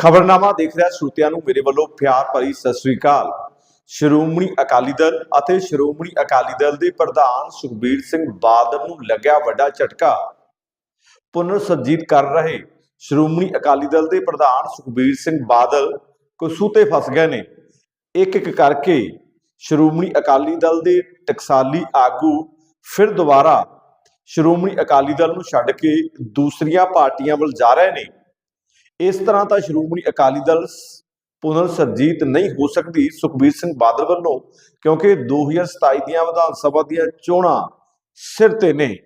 ਖਬਰਨਾਮਾ ਦੇਖ ਰਿਹਾ ਸਰੋਤਿਆਂ ਨੂੰ ਮੇਰੇ ਵੱਲੋਂ ਪਿਆਰ ਭਰੀ ਸਤਿ ਸ੍ਰੀ ਅਕਾਲ। ਸ਼੍ਰੋਮਣੀ ਅਕਾਲੀ ਦਲ ਅਤੇ ਸ਼੍ਰੋਮਣੀ ਅਕਾਲੀ ਦਲ ਦੇ ਪ੍ਰਧਾਨ ਸੁਖਬੀਰ ਸਿੰਘ ਬਾਦਲ ਨੂੰ ਲੱਗਿਆ ਵੱਡਾ ਝਟਕਾ। ਪੁਨਰ ਸਰਜੀਤ ਕਰ ਰਹੇ ਸ਼੍ਰੋਮਣੀ ਅਕਾਲੀ ਦਲ ਦੇ ਪ੍ਰਧਾਨ ਸੁਖਬੀਰ ਸਿੰਘ ਬਾਦਲ ਕਸੂਤੇ ਫਸ ਗਏ ਨੇ। ਇੱਕ ਇੱਕ ਕਰਕੇ ਸ਼੍ਰੋਮਣੀ ਅਕਾਲੀ ਦਲ ਦੇ ਟਕਸਾਲੀ ਆਗੂ ਫਿਰ ਦੁਬਾਰਾ ਸ਼੍ਰੋਮਣੀ ਅਕਾਲੀ ਦਲ ਨੂੰ ਛੱਡ ਕੇ ਦੂਸਰੀਆਂ ਪਾਰਟੀਆਂ ਵੱਲ ਜਾ ਰਹੇ ਨੇ। ਇਸ ਤਰ੍ਹਾਂ ਤਾਂ ਸ਼੍ਰੋਮਣੀ ਅਕਾਲੀ ਦਲ ਸ- ਪੁਨਰ ਸਰਜੀਤ ਨਹੀਂ ਹੋ ਸਕਦੀ ਸੁਖਬੀਰ ਸਿੰਘ ਬਾਦਲ ਵੱਲੋਂ, ਕਿਉਂਕਿ 2027 ਦੀਆਂ ਵਿਧਾਨ ਸਭਾ ਦੀਆਂ ਚੋਣਾਂ ਸਿਰ ਤੇ ਨੇ।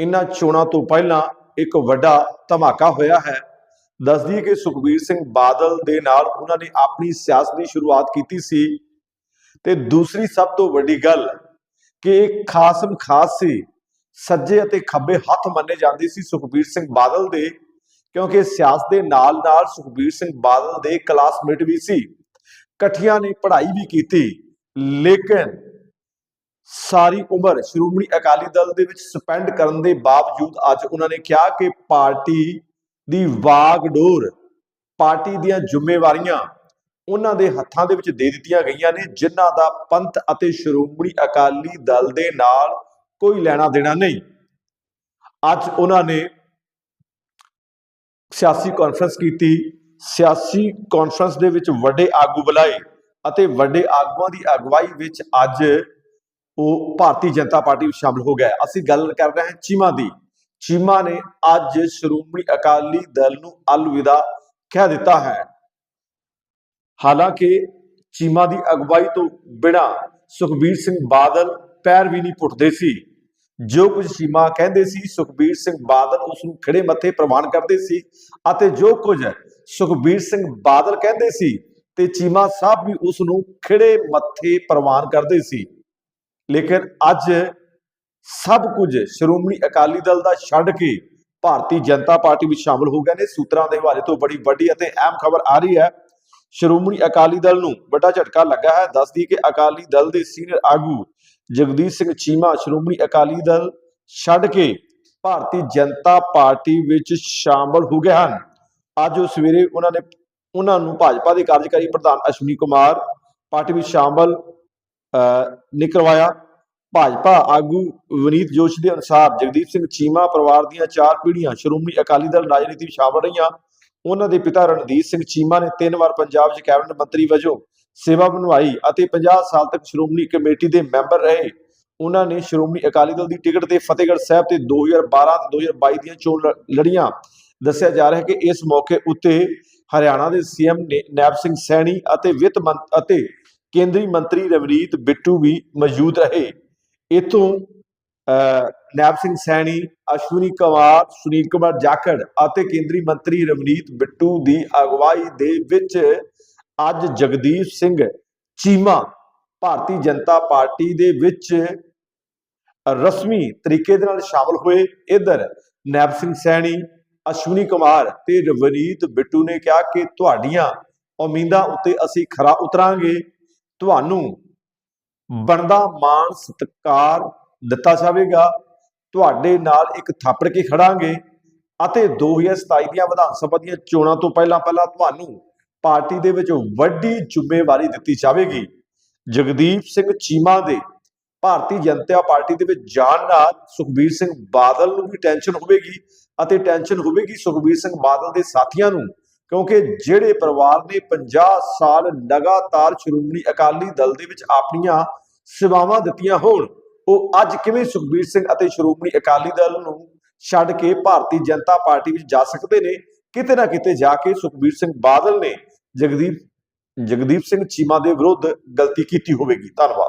ਇਨ੍ਹਾਂ ਚੋਣਾਂ ਤੋਂ ਪਹਿਲਾਂ ਇੱਕ ਵੱਡਾ ਧਮਾਕਾ ਹੋਇਆ ਹੈ। ਦੱਸ ਦਈਏ ਕਿ ਸੁਖਬੀਰ ਸਿੰਘ ਬਾਦਲ ਦੇ ਨਾਲ ਉਹਨਾਂ ਨੇ ਆਪਣੀ ਸਿਆਸਤ ਦੀ ਸ਼ੁਰੂਆਤ ਕੀਤੀ ਸੀ। ਤੇ ਦੂਸਰੀ ਸਭ ਤੋਂ ਵੱਡੀ ਗੱਲ ਕਿ ਖਾਸਮ ਖਾਸ ਸੀ, ਸੱਜੇ ਅਤੇ ਖੱਬੇ ਹੱਥ ਮੰਨੇ ਜਾਂਦੇ ਸੀ ਸੁਖਬੀਰ ਸਿੰਘ ਬਾਦਲ ਦੇ। ਕਿਉਂਕਿ ਸਿਆਸਤ ਦੇ ਨਾਲ-ਨਾਲ ਸੁਖਬੀਰ ਸਿੰਘ ਬਾਦਲ ਦੇ ਕਲਾਸਮੇਟ ਵੀ ਸੀ, ਇਕੱਠੀਆਂ ਨੇ ਪੜ੍ਹਾਈ ਵੀ ਕੀਤੀ, ਲੇਕਿਨ ਸਾਰੀ ਉਮਰ ਸ਼੍ਰੋਮਣੀ ਅਕਾਲੀ ਦਲ ਦੇ ਵਿੱਚ ਸਪੈਂਡ ਕਰਨ ਦੇ ਬਾਵਜੂਦ ਅੱਜ ਉਹਨਾਂ ਨੇ ਕਿਹਾ ਕਿ ਪਾਰਟੀ ਦੀ ਵਾਗਡੋਰ ਪਾਰਟੀ ਦੀਆਂ ਜ਼ਿੰਮੇਵਾਰੀਆਂ ਉਹਨਾਂ ਦੇ ਹੱਥਾਂ ਦੇ ਵਿੱਚ ਦੇ ਦਿੱਤੀਆਂ ਗਈਆਂ ਨੇ, ਜਿਨ੍ਹਾਂ ਦਾ ਪੰਥ ਅਤੇ ਸ਼੍ਰੋਮਣੀ ਅਕਾਲੀ ਦਲ ਦੇ ਨਾਲ ਕੋਈ ਲੈਣਾ ਦੇਣਾ ਨਹੀਂ। ਅੱਜ ਉਹਨਾਂ ਨੇ ਸਿਆਸੀ ਕਾਨਫਰੰਸ ਕੀਤੀ, ਸਿਆਸੀ ਕਾਨਫਰੰਸ ਦੇ ਵਿੱਚ ਵੱਡੇ ਆਗੂ ਬੁਲਾਏ ਅਤੇ ਵੱਡੇ ਆਗੂਆਂ ਦੀ ਅਗਵਾਈ ਵਿੱਚ ਅੱਜ ਉਹ ਭਾਰਤੀ ਜਨਤਾ ਪਾਰਟੀ ਵਿੱਚ ਸ਼ਾਮਲ ਹੋ ਗਿਆ ਅਸੀਂ ਗੱਲ ਕਰ ਰਹੇ ਹਾਂ ਚੀਮਾ ਦੀ। ਚੀਮਾ ਨੇ ਅੱਜ ਸ਼੍ਰੋਮਣੀ ਅਕਾਲੀ ਦਲ ਨੂੰ ਅਲਵਿਦਾ ਕਹਿ ਦਿੱਤਾ ਹੈ। ਹਾਲਾਂਕਿ ਚੀਮਾ ਦੀ ਅਗਵਾਈ ਤੋਂ ਬਿਨਾ ਸੁਖਬੀਰ ਸਿੰਘ ਬਾਦਲ ਪੈਰ ਵੀ ਨਹੀਂ ਪੁੱਟਦੇ ਸੀ। ਜੋ ਕੁਝ ਚੀਮਾ ਕਹਿੰਦੇ ਸੀ, ਸੁਖਬੀਰ ਸਿੰਘ ਬਾਦਲ ਉਸ ਨੂੰ ਖੜੇ ਮੱਥੇ ਪ੍ਰਵਾਨ ਕਰਦੇ ਸੀ ਅਤੇ ਜੋ ਕੁਝ ਸੁਖਬੀਰ ਸਿੰਘ ਬਾਦਲ ਕਹਿੰਦੇ ਸੀ ਤੇ ਚੀਮਾ ਸਾਹਿਬ ਵੀ ਉਸ ਨੂੰ ਖੜੇ ਮੱਥੇ ਪ੍ਰਵਾਨ ਕਰਦੇ ਸੀ। ਲੇਕਿਨ ਅੱਜ ਸਭ ਕੁਝ ਸ਼੍ਰੋਮਣੀ ਅਕਾਲੀ ਦਲ ਦਾ ਛੱਡ ਕੇ ਭਾਰਤੀ ਜਨਤਾ ਪਾਰਟੀ ਵਿੱਚ ਸ਼ਾਮਲ ਹੋ ਗਏ ਨੇ। ਸੂਤਰਾਂ ਦੇ ਹਵਾਲੇ ਤੋਂ ਬੜੀ ਵੱਡੀ ਅਤੇ ਅਹਿਮ ਖਬਰ ਆ ਰਹੀ ਹੈ। ਸ਼੍ਰੋਮਣੀ ਅਕਾਲੀ ਦਲ ਨੂੰ ਵੱਡਾ ਝਟਕਾ ਲੱਗਾ ਹੈ। ਦੱਸਦੀ ਕਿ ਅਕਾਲੀ ਦਲ ਦੇ ਸੀਨੀਅਰ ਆਗੂ ਜਗਦੀਸ਼ ਸਿੰਘ ਚੀਮਾ ਸ਼੍ਰੋਮਣੀ ਅਕਾਲੀ ਦਲ ਛੱਡ ਕੇ ਭਾਰਤੀ ਜਨਤਾ ਪਾਰਟੀ ਵਿੱਚ ਸ਼ਾਮਲ ਹੋ ਗਏ ਹਨ। ਅੱਜ ਉਹ ਸਵੇਰੇ ਉਹਨਾਂ ਨੇ ਉਹਨਾਂ ਨੂੰ ਭਾਜਪਾ ਦੇ ਕਾਰਜਕਾਰੀ ਪ੍ਰਧਾਨ ਅਸ਼ਵਨੀ ਕੁਮਾਰ ਪਾਰਟੀ ਵਿੱਚ ਸ਼ਾਮਲ ਅਹ, ਨੇ ਕਰਵਾਇਆ। ਭਾਜਪਾ ਆਗੂ ਵਿਨੀਤ ਜੋਸ਼ ਦੇ ਅਨੁਸਾਰ ਜਗਦੀਪ ਸਿੰਘ ਚੀਮਾ ਪਰਿਵਾਰ ਦੀਆਂ ਚਾਰ ਪੀੜ੍ਹੀਆਂ ਸ਼੍ਰੋਮਣੀ ਅਕਾਲੀ ਦਲ ਰਾਜਨੀਤੀ ਵਿੱਚ ਸ਼ਾਮਲ ਰਹੀਆਂ। ਉਹਨਾਂ ਦੇ ਪਿਤਾ ਰਣਜੀਤ ਸਿੰਘ ਚੀਮਾ ਨੇ ਤਿੰਨ ਵਾਰ ਪੰਜਾਬ 'ਚ ਕੈਬਨਿਟ ਮੰਤਰੀ ਵਜੋਂ ਸੇਵਾ ਬਣਵਾਈ ਅਤੇ 50 ਸਾਲ ਤੱਕ ਸ਼੍ਰੋਮਣੀ ਕਮੇਟੀ ਦੇ ਮੈਂਬਰ ਰਹੇ। ਉਹਨਾਂ ਨੇ ਸ਼੍ਰੋਮਣੀ ਅਕਾਲੀ ਦਲ ਦੀ ਟਿਕਟ ਤੇ ਫਤਿਹਗੜ੍ਹ ਸਾਹਿਬ ਤੇ 2012 ਤੇ 2022 ਦੀਆਂ ਚੋਣ ਲ- ਲੜੀਆਂ। ਦੱਸਿਆ ਜਾ ਰਿਹਾ ਹੈ ਕਿ ਇਸ ਮੌਕੇ ਉੱਤੇ ਹਰਿਆਣਾ ਦੇ ਸੀਐਮ ਨੈਬ ਸਿੰਘ ਸੈਣੀ ਅਤੇ ਵਿੱਤ ਮੰਤ, ਅਤੇ ਕੇਂਦਰੀ ਮੰਤਰੀ ਰਵਨੀਤ ਬਿੱਟੂ ਵੀ ਮੌਜੂਦ ਰਹੇ। ਇਥੋਂ ਨੈਬ ਸਿੰਘ ਸੈਣੀ, ਅਸ਼ਵਨੀ ਕੁਮਾਰ, ਸੁਨੀਲ ਕੁਮਾਰ ਜਾਖੜ ਅਤੇ ਕੇਂਦਰੀ ਮੰਤਰੀ ਰਵਨੀਤ ਬਿੱਟੂ ਦੀ ਅਗਵਾਈ ਦੇ ਵਿੱਚ ਅੱਜ ਜਗਦੀਪ ਸਿੰਘ ਚੀਮਾ ਭਾਰਤੀ ਜਨਤਾ ਪਾਰਟੀ ਦੇ ਵਿੱਚ ਰਸਮੀ ਤਰੀਕੇ ਦੇ ਨਾਲ ਸ਼ਾਮਲ ਹੋਏ। ਇਧਰ ਨੈਬ ਸਿੰਘ ਸੈਣੀ, ਅਸ਼ਵਨੀ ਕੁਮਾਰ ਤੇ ਰਵਨੀਤ ਬਿੱਟੂ ਨੇ ਕਿਹਾ ਕਿ ਤੁਹਾਡੀਆਂ ਉਮੀਦਾਂ ਉੱਤੇ ਅਸੀਂ ਖਰਾ ਉਤਰਾਂਗੇ। ਤੁਹਾਨੂੰ ਬਣਦਾ ਮਾਣ ਸਤਿਕਾਰ ਦਿੱਤਾ ਜਾਵੇਗਾ। ਤੁਹਾਡੇ ਨਾਲ ਇੱਕ ਥਾਪੜ ਕੇ ਖੜਾਂਗੇ ਅਤੇ 2027 ਦੀਆਂ ਵਿਧਾਨ ਸਭਾ ਦੀਆਂ ਚੋਣਾਂ ਤੋਂ ਪਹਿਲਾਂ ਪਹਿਲਾਂ ਤੁਹਾਨੂੰ ਪਾਰਟੀ ਦੇ ਵਿੱਚ ਵੱਡੀ ਜ਼ਿੰਮੇਵਾਰੀ ਦਿੱਤੀ ਜਾਵੇਗੀ। ਜਗਦੀਪ ਸਿੰਘ ਚੀਮਾ ਦੇ ਭਾਰਤੀ ਜਨਤਾ ਪਾਰਟੀ ਦੇ ਵਿੱਚ ਜਾਣ ਨਾਲ ਸੁਖਬੀਰ ਸਿੰਘ ਬਾਦਲ ਨੂੰ ਵੀ ਟੈਨਸ਼ਨ ਹੋਵੇਗੀ ਅਤੇ ਟੈਨਸ਼ਨ ਹੋਵੇਗੀ ਸੁਖਬੀਰ ਸਿੰਘ ਬਾਦਲ ਦੇ ਸਾਥੀਆਂ ਨੂੰ, ਕਿਉਂਕਿ ਜਿਹੜੇ ਪਰਿਵਾਰ ਨੇ 50 ਸਾਲ ਲਗਾਤਾਰ ਸ਼੍ਰੋਮਣੀ ਅਕਾਲੀ ਦਲ ਦੇ ਵਿੱਚ ਆਪਣੀਆਂ ਸੇਵਾਵਾਂ ਦਿੱਤੀਆਂ ਹੋਣ, ਉਹ ਅੱਜ ਕਿਵੇਂ ਸੁਖਬੀਰ ਸਿੰਘ ਅਤੇ ਸ਼੍ਰੋਮਣੀ ਅਕਾਲੀ ਦਲ ਨੂੰ ਛੱਡ ਕੇ ਭਾਰਤੀ ਜਨਤਾ ਪਾਰਟੀ ਵਿੱਚ ਜਾ ਸਕਦੇ ਨੇ? ਕਿਤੇ ਨਾ ਕਿਤੇ ਜਾ ਕੇ ਸੁਖਬੀਰ ਸਿੰਘ ਬਾਦਲ ਨੇ ਜਗਦੀਪ ਜਗਦੀਪ ਸਿੰਘ ਚੀਮਾ ਦੇ ਵਿਰੁੱਧ ਗਲਤੀ ਕੀਤੀ ਹੋਵੇਗੀ। ਧੰਨਵਾਦ।